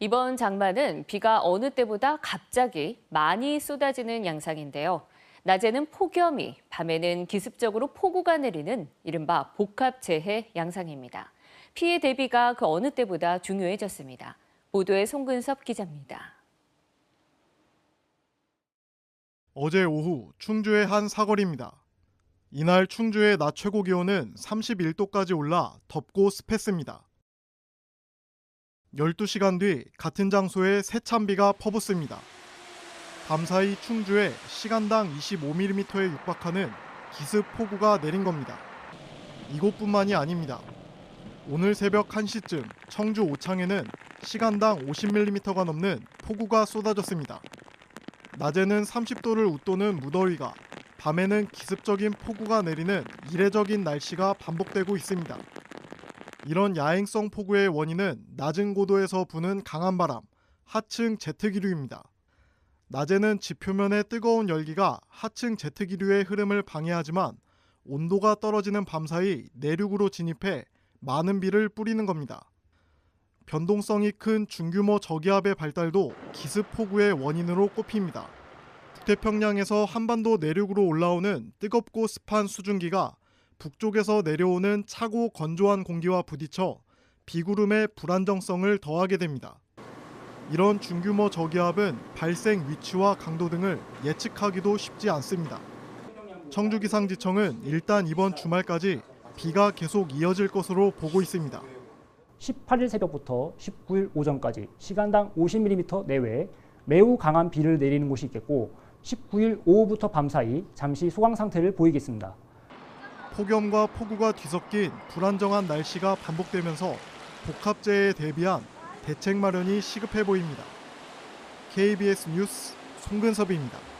이번 장마는 비가 어느 때보다 갑자기 많이 쏟아지는 양상인데요. 낮에는 폭염이, 밤에는 기습적으로 폭우가 내리는 이른바 복합재해 양상입니다. 피해 대비가 그 어느 때보다 중요해졌습니다. 보도에 송근섭 기자입니다. 어제 오후 충주의 한 사거리입니다. 이날 충주의 낮 최고 기온은 31도까지 올라 덥고 습했습니다. 12시간 뒤 같은 장소에 세찬비가 퍼붓습니다. 밤사이 충주에 시간당 25mm에 육박하는 기습 폭우가 내린 겁니다. 이곳뿐만이 아닙니다. 오늘 새벽 1시쯤 청주 오창에는 시간당 50mm가 넘는 폭우가 쏟아졌습니다. 낮에는 30도를 웃도는 무더위가 밤에는 기습적인 폭우가 내리는 이례적인 날씨가 반복되고 있습니다. 이런 야행성 폭우의 원인은 낮은 고도에서 부는 강한 바람, 하층 제트기류입니다. 낮에는 지표면의 뜨거운 열기가 하층 제트기류의 흐름을 방해하지만 온도가 떨어지는 밤사이 내륙으로 진입해 많은 비를 뿌리는 겁니다. 변동성이 큰 중규모 저기압의 발달도 기습 폭우의 원인으로 꼽힙니다. 북태평양에서 한반도 내륙으로 올라오는 뜨겁고 습한 수증기가 북쪽에서 내려오는 차고 건조한 공기와 부딪혀 비구름의 불안정성을 더하게 됩니다. 이런 중규모 저기압은 발생 위치와 강도 등을 예측하기도 쉽지 않습니다. 청주기상지청은 일단 이번 주말까지 비가 계속 이어질 것으로 보고 있습니다. 18일 새벽부터 19일 오전까지 시간당 50mm 내외 매우 강한 비를 내리는 곳이 있겠고 19일 오후부터 밤 사이 잠시 소강 상태를 보이겠습니다. 폭염과 폭우가 뒤섞인 불안정한 날씨가 반복되면서 복합재해에 대비한 대책 마련이 시급해 보입니다. KBS 뉴스 송근섭입니다.